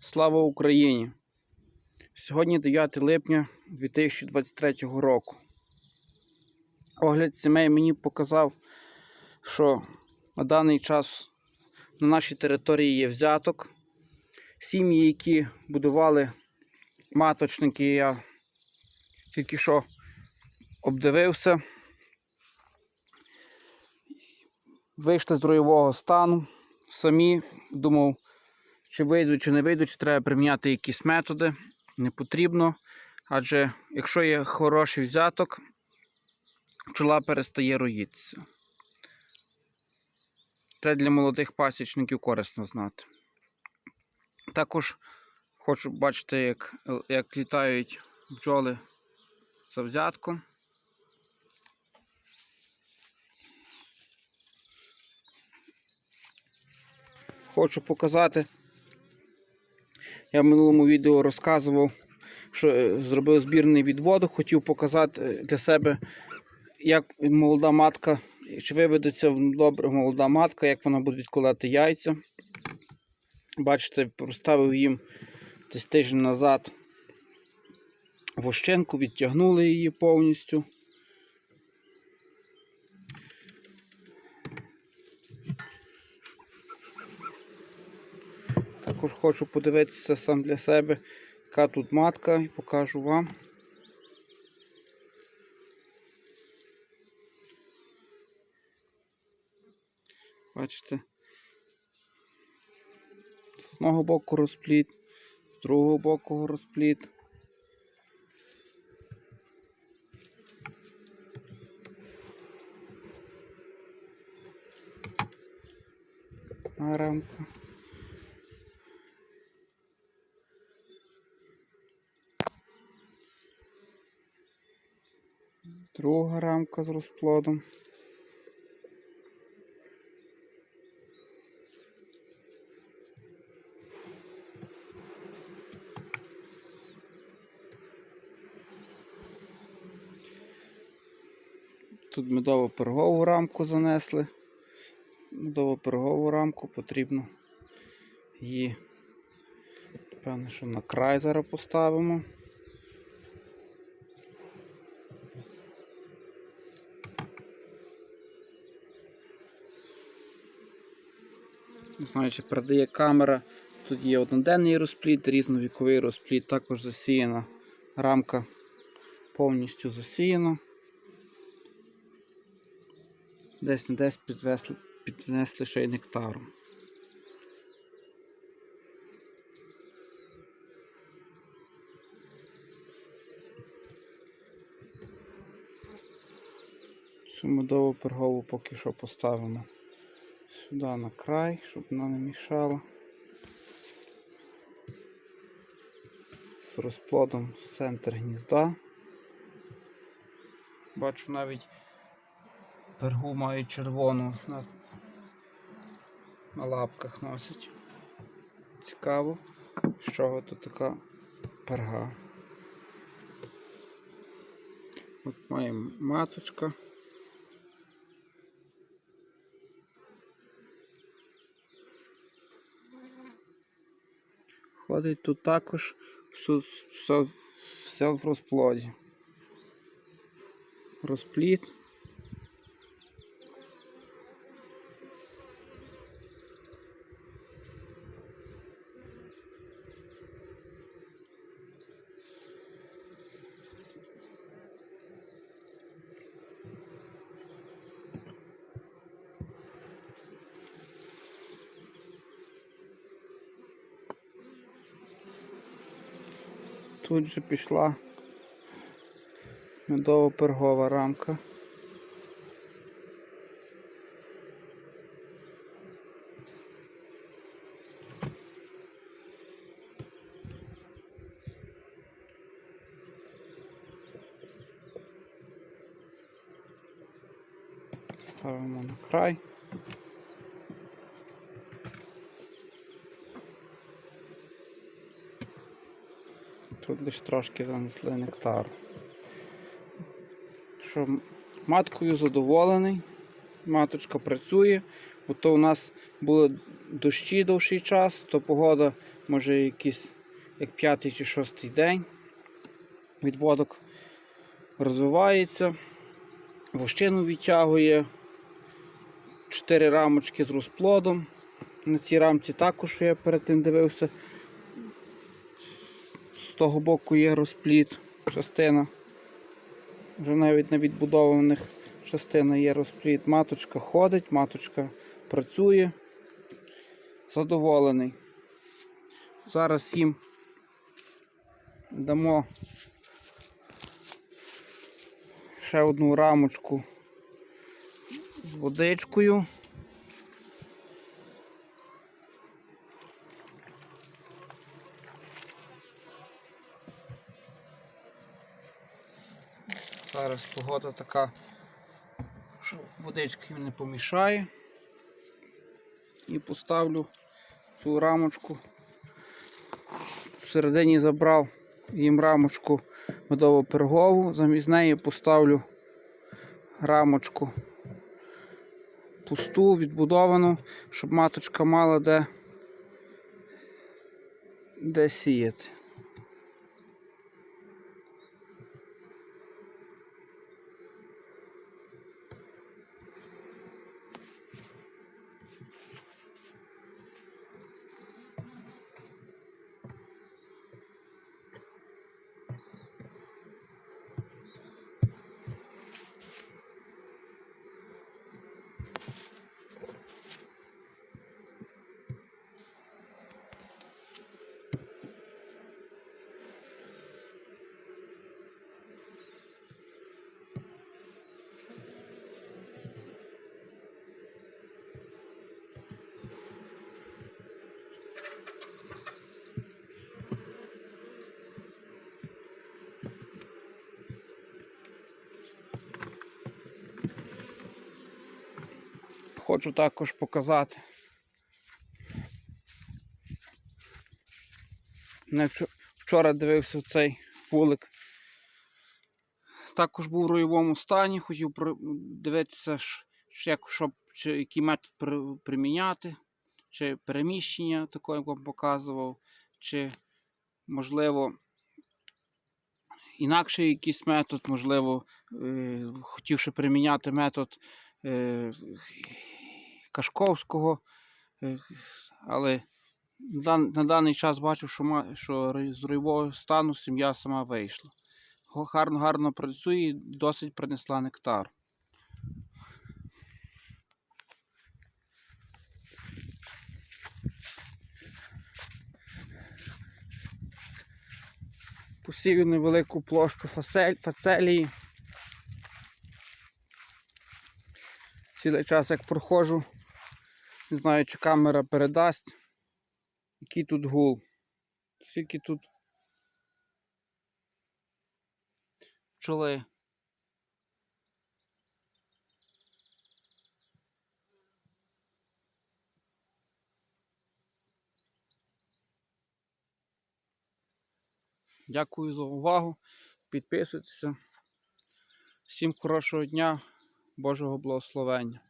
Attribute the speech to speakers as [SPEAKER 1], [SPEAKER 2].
[SPEAKER 1] Слава Україні! Сьогодні 9 липня 2023 року. Огляд сімей мені показав, що на даний час на нашій території є взяток. Сім'ї, які будували маточники, я тільки що обдивився. Вийшли з дроєвого стану. Самі думав, чи вийдуть, чи не вийдуть, чи треба приміняти якісь методи. Не потрібно. Адже якщо є хороший взяток, пчола перестає роїтися. Це для молодих пасічників корисно знати. Також хочу бачити, як, як літають бджоли за взятком. Хочу показати. Я в минулому відео розказував, що е, зробив збірний відводок, хотів показати е, для себе, як молода матка, чи виведеться добре молода матка, як вона буде відкладати яйця. Бачите, поставив їм десь тиждень назад вощенку, відтягнули її повністю. Також хочу подивитися сам для себе, яка тут матка, і покажу вам. Бачите, з одного боку розпліт, з другого боку розпліт. Рамка. Рамка з розплодом. Тут медово-пергову рамку занесли. Медово-пергову рамку потрібно її, певне, що на край зараз поставимо. Не знаю, чи передає камера. Тут є одноденний розпліт, різновіковий розпліт, також засіяна рамка повністю засіяна. Десь не десь підвесли, піднесли ще й нектару. Цю медову пергову поки що поставимо сюди на край, щоб вона не мішала. З розплодом центр гнізда. Бачу навіть пергу має червону на, на лапках носить. Цікаво, з чого тут така перга. От маємо маточка. Ходить тут також все, все, все в розплоді. Розпліт. Тут же пішла медово-пергова рамка. Ставимо на край. Тут лише трошки занесли нектар. Що маткою задоволений, маточка працює, бо то у нас були дощі довший час, то погода може якийсь як п'ятий чи шостий день. Відводок розвивається, вощину відтягує, чотири рамочки з розплодом. На цій рамці також я перед тим дивився. Того боку є розплід, частина. Вже навіть на відбудованих частина є розплід. Маточка ходить, маточка працює. Задоволений. Зараз їм дамо ще одну рамочку з водичкою. Зараз погода така, що водички не помішає. І поставлю цю рамочку. Всередині забрав їм рамочку медово-пергову, замість неї поставлю рамочку пусту, відбудовану, щоб маточка мала де, де сіяти. Хочу також показати. Вчора дивився цей вулик. Також був в роєвому стані, хотів дивитися, щоб, чи який метод приміняти, чи переміщення, таке, як вам показував, чи можливо інакший якийсь метод, можливо, е, хотів ще приміняти метод е, Кашковського, е, але на даний час бачу, що, що з руйового стану сім'я сама вийшла. Гарно, гарно працює і досить принесла нектар. Посію невелику площу фасель, фацелії. Цілий час як проходжу, не знаю, чи камера передасть, який тут гул. Скільки тут пчоли. Дякую за увагу. Підписуйтеся. Всім хорошого дня, Божого благословення.